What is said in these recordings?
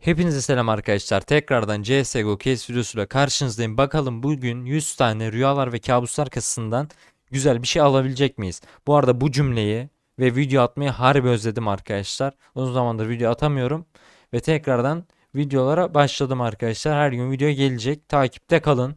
Hepinize selam arkadaşlar. Tekrardan CSGO case videosuyla karşınızdayım. Bakalım bugün 100 tane rüyalar ve kabuslar kasasından güzel bir şey alabilecek miyiz? Bu arada bu cümleyi ve video atmayı harbi özledim arkadaşlar. Uzun zamandır video atamıyorum. Ve tekrardan videolara başladım arkadaşlar. Her gün video gelecek. Takipte kalın.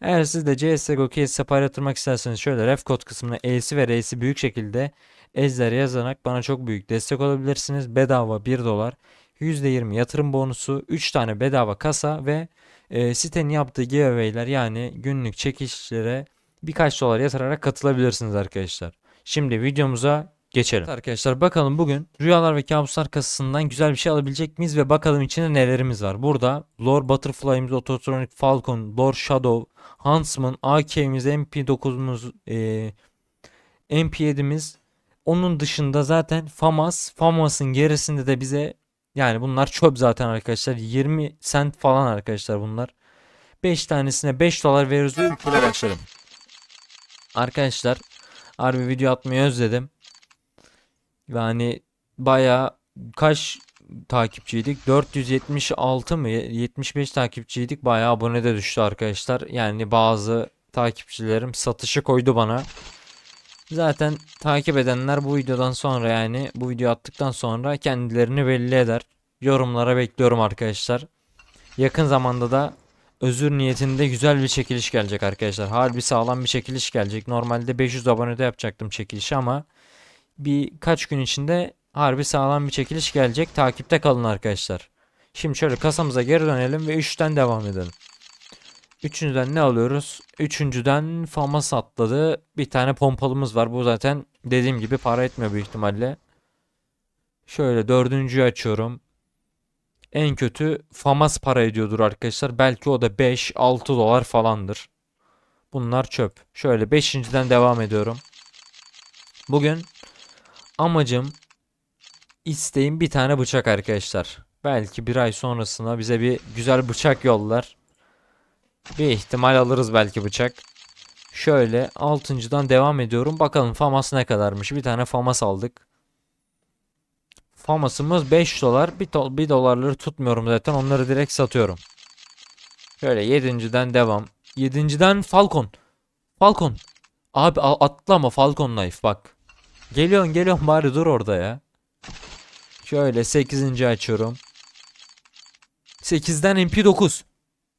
Eğer siz de CSGO case paylaştırmak isterseniz şöyle ref kod kısmına E'si ve R'si büyük şekilde ezler yazarak bana çok büyük destek olabilirsiniz. Bedava 1 dolar. %20 yatırım bonusu, 3 tane bedava kasa ve e, sitenin yaptığı giveaway'ler yani günlük çekişlere birkaç dolar yatırarak katılabilirsiniz arkadaşlar. Şimdi videomuza geçelim. Arkadaşlar bakalım bugün Rüyalar ve Kabuslar kasasından güzel bir şey alabilecek miyiz ve bakalım içinde nelerimiz var. Burada Lord Butterfly'imiz, Autotronic Falcon, Lord Shadow, Huntsman, AK'miz, MP9'umuz, e, MP7'miz. Onun dışında zaten FAMAS, FAMAS'ın gerisinde de bize yani bunlar çöp zaten arkadaşlar. 20 cent falan arkadaşlar bunlar. 5 tanesine 5 dolar veriyoruz ve ülkede başlarım. Arkadaşlar harbi video atmayı özledim. Yani baya kaç takipçiydik? 476 mı? 75 takipçiydik. Baya abone de düştü arkadaşlar. Yani bazı takipçilerim satışı koydu bana. Zaten takip edenler bu videodan sonra yani bu video attıktan sonra kendilerini belli eder. Yorumlara bekliyorum arkadaşlar. Yakın zamanda da özür niyetinde güzel bir çekiliş gelecek arkadaşlar. Harbi sağlam bir çekiliş gelecek. Normalde 500 abonede yapacaktım çekilişi ama birkaç gün içinde harbi sağlam bir çekiliş gelecek. Takipte kalın arkadaşlar. Şimdi şöyle kasamıza geri dönelim ve 3'ten devam edelim. Üçüncüden ne alıyoruz? Üçüncüden famas atladı. Bir tane pompalımız var. Bu zaten dediğim gibi para etmiyor büyük ihtimalle. Şöyle dördüncüyü açıyorum. En kötü famas para ediyordur arkadaşlar. Belki o da 5-6 dolar falandır. Bunlar çöp. Şöyle beşinciden devam ediyorum. Bugün amacım isteğim bir tane bıçak arkadaşlar. Belki bir ay sonrasına bize bir güzel bıçak yollar. Bir ihtimal alırız belki bıçak. Şöyle altıncıdan devam ediyorum. Bakalım famas ne kadarmış. Bir tane famas aldık. Famasımız 5 dolar. 1, do 1 dolarları tutmuyorum zaten. Onları direkt satıyorum. Şöyle yedinciden devam. Yedinciden Falcon. Falcon. Abi atlama Falcon Knife bak. Geliyorsun geliyorsun bari dur orada ya. Şöyle 8. açıyorum. 8'den MP9.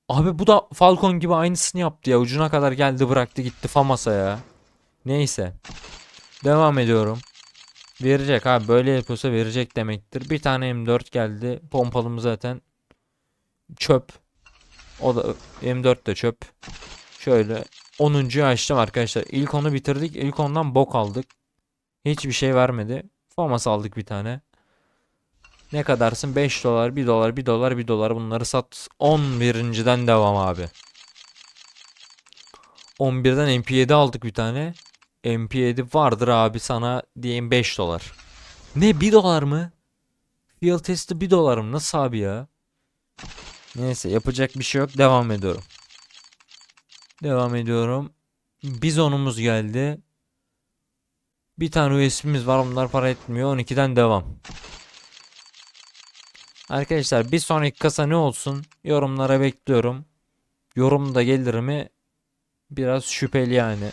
Abi bu da Falcon gibi aynısını yaptı ya. Ucuna kadar geldi bıraktı gitti Famas'a ya. Neyse. Devam ediyorum. Verecek abi böyle yapıyorsa verecek demektir. Bir tane M4 geldi. Pompalım zaten çöp. O da M4 de çöp. Şöyle 10'uncuyu açtım arkadaşlar. İlk onu bitirdik. İlk ondan bok aldık. Hiçbir şey vermedi. Famas aldık bir tane. Ne kadarsın? 5 dolar, 1 dolar, 1 dolar, 1 dolar. Bunları sat. 11.den devam abi. 11'den MP7 aldık bir tane. MP7 vardır abi sana diyeyim 5 dolar. Ne 1 dolar mı? Field testi 1 dolarım nasıl abi ya? Neyse yapacak bir şey yok. Devam ediyorum. Devam ediyorum. Bizonumuz geldi. Bir tane USB'miz var. Onlar para etmiyor. 12'den devam. Arkadaşlar bir sonraki kasa ne olsun? Yorumlara bekliyorum. Yorum da gelir mi? Biraz şüpheli yani.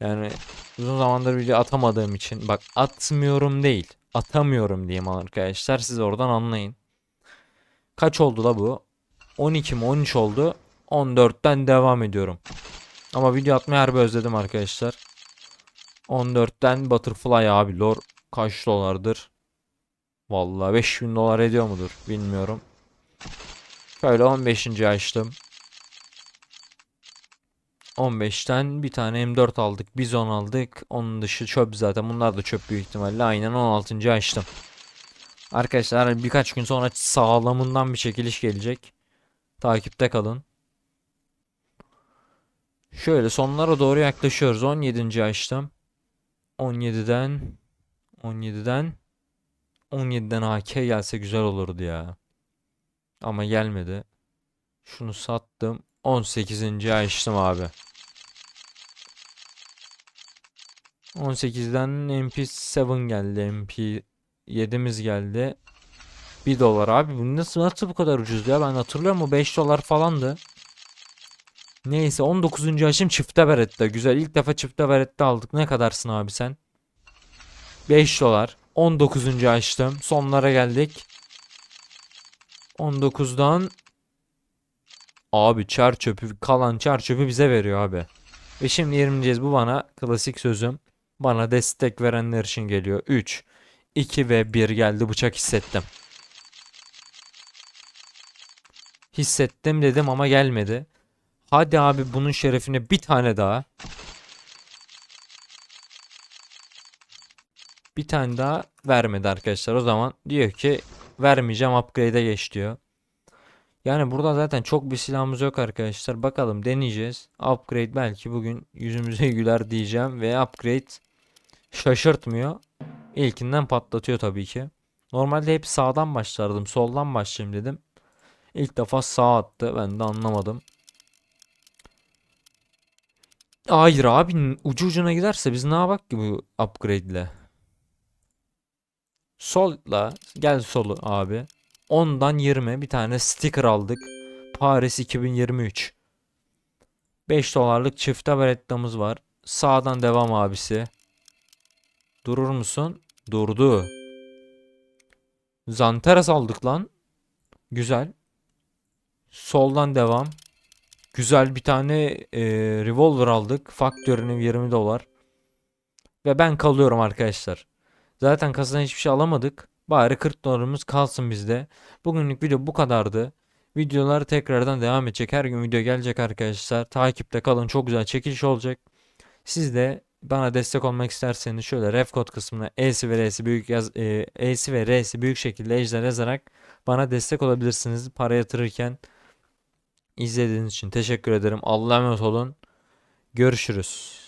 Yani uzun zamandır video atamadığım için bak atmıyorum değil atamıyorum diyeyim arkadaşlar siz oradan anlayın. Kaç oldu la bu? 12 mi 13 oldu. 14'ten devam ediyorum. Ama video atmayı harbi özledim arkadaşlar. 14'ten Butterfly abi lor kaç dolardır? Vallahi 5000 dolar ediyor mudur bilmiyorum. Şöyle 15. açtım. 15'ten bir tane M4 aldık. Bizon aldık. Onun dışı çöp zaten. Bunlar da çöp büyük ihtimalle. Aynen 16. açtım. Arkadaşlar birkaç gün sonra sağlamından bir çekiliş gelecek. Takipte kalın. Şöyle sonlara doğru yaklaşıyoruz. 17. açtım. 17'den 17'den 17'den AK gelse güzel olurdu ya. Ama gelmedi. Şunu sattım. 18. açtım abi. 18'den MP7 geldi. MP7'miz geldi. 1 dolar abi. Bu nasıl, nasıl bu kadar ucuz ya? Ben hatırlıyorum o 5 dolar falandı. Neyse 19. aşım çifte berette. Güzel. İlk defa çifte berette aldık. Ne kadarsın abi sen? 5 dolar. 19. açtım. Sonlara geldik. 19'dan Abi çar çöpü kalan çar çöpü bize veriyor abi. Ve şimdi 20'ceğiz. Bu bana klasik sözüm. Bana destek verenler için geliyor. 3, 2 ve 1 geldi. Bıçak hissettim. Hissettim dedim ama gelmedi. Hadi abi bunun şerefine bir tane daha. Bir tane daha vermedi arkadaşlar. O zaman diyor ki vermeyeceğim upgrade'e geç diyor. Yani burada zaten çok bir silahımız yok arkadaşlar. Bakalım deneyeceğiz. Upgrade belki bugün yüzümüze güler diyeceğim ve upgrade şaşırtmıyor. İlkinden patlatıyor tabii ki. Normalde hep sağdan başlardım. Soldan başlayayım dedim. İlk defa sağ attı. Ben de anlamadım. Hayır abi ucu ucuna giderse biz ne yapak ki bu upgrade ile? Solla gel solu abi. 10'dan 20 bir tane sticker aldık. Paris 2023. 5 dolarlık çifte berettamız var. Sağdan devam abisi. Durur musun? Durdu. Zanteras aldık lan. Güzel. Soldan devam. Güzel bir tane e, revolver aldık. Faktörünü 20 dolar. Ve ben kalıyorum arkadaşlar. Zaten kasadan hiçbir şey alamadık. Bari 40 dolarımız kalsın bizde. Bugünlük video bu kadardı. Videolar tekrardan devam edecek. Her gün video gelecek arkadaşlar. Takipte kalın. Çok güzel çekiliş olacak. Siz de bana destek olmak isterseniz şöyle ref kod kısmına E'si ve R'si büyük yaz e, E'si ve R'si büyük şekilde ejder yazarak bana destek olabilirsiniz. Para yatırırken izlediğiniz için teşekkür ederim. Allah'a emanet olun. Görüşürüz.